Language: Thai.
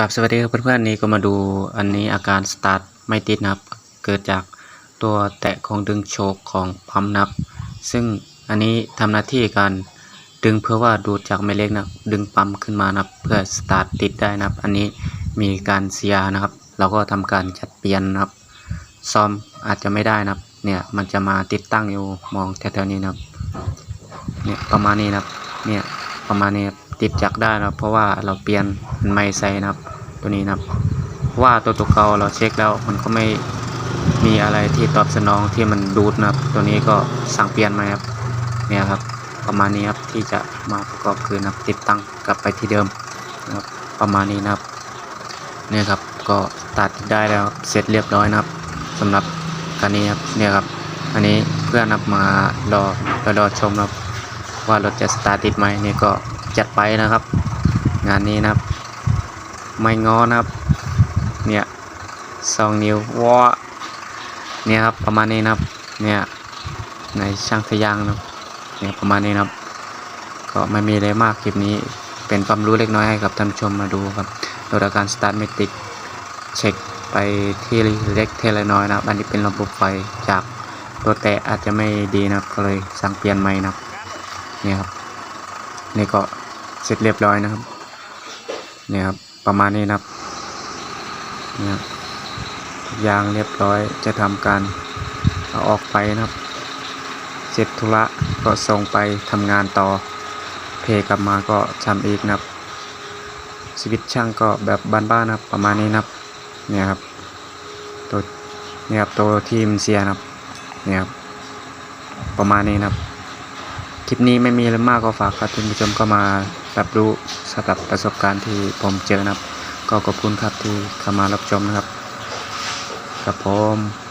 กับสวัสดีครับเพื่อนๆนี่ก็มาดูอันนี้อาการสตาร์ทไม่ติดนะครับ เกิดจากตัวแตะของดึงโชคของปั๊มนับ ซึ่งอันนี้ทำหน้าที่การดึงเพื่อว่าดูดจากแม่เล็กนะดึงปั๊มขึ้นมานะเพื่อสตาร์ทติดได้นะครับ อันนี้มีการเสียนะครับ เราก็ทำการจัดเปลี่ยนนะครับ ซ่อมอาจจะไม่ได้นะครับ เนี่ยมันจะมาติดตั้งอยู่มองแถวๆนี้นะครับ เนี่ยประมาณนี้นะครับ เนี่ยประมาณนี้ครับ ติดจักได้นะครับ เพราะว่าเราเปลี่ยนมันไม่ใส่นะครับ ตัวนี้นะครับว่าตัวตัวเก่าเราเช็คแล้วมันก็ไม่มีอะไรที่ตอบสนองที่มันดูดนะครับ ตัวนี้ก็สั่งเปลี่ยนมาครับเนี่ยครับ ประมาณนี้ครับที่จะมาประกอบคืนนะครับติดตั้งกลับไปที่เดิมนะครับ ประมาณนี้นะครับเนี่ยครับก็ตัดได้แล้วเสร็จเรียบร้อยนะครับสำหรับคันนี้ครับเนี่ยครับ อันนี้เพื่อนนับมารอรอรอชมนะครับว่ารถจะสตาร์ทติดไหมนี่ก็ จัดไปนะครับ งานนี้นะครับ ไม่งอนะครับ เนี่ยสองนิ้ววอเนี่ยครับประมาณนี้นะครับ เนี่ยในช่างทะยางนะเนี่ยประมาณนี้นะครับ ก็ไม่มีอะไรมากคลิปนี้เป็นความรู้เล็กน้อยให้กับท่านชมมาดูครับโดยการสตาร์ทไม่ติดเช็คไปที่เล็กเทเลน้อยนะครับอันนี้เป็นระบบไฟจากตัวแตะอาจจะไม่ดีนะครับก็เลยสั่งเปลี่ยนใหม่นะครับเนี่ยครับนี่ก็ เสร็จเรียบร้อยนะครับเนี่ยครับประมาณนี้นะครับเนี่ยยางเรียบร้อยจะทำการเอาออกไปนะครับ เสร็จธุระก็ส่งไปทำงานต่อเพกลับมาก็ทำอีกนะครับชีวิตช่างก็แบบบ้านๆนะครับ ประมาณนี้นะครับเนี่ยครับตัวเนี่ยครับตัวทีมเสียนะครับเนี่ยครับประมาณนี้นะครับ คลิปนี้ไม่มีอะไรมากก็ฝากครับท่านผู้ชมก็มา รับรู้สำหรับประสบการณ์ที่ผมเจอนะครับ ก็ขอบคุณครับที่เข้ามารับชมนะครับ ครับผม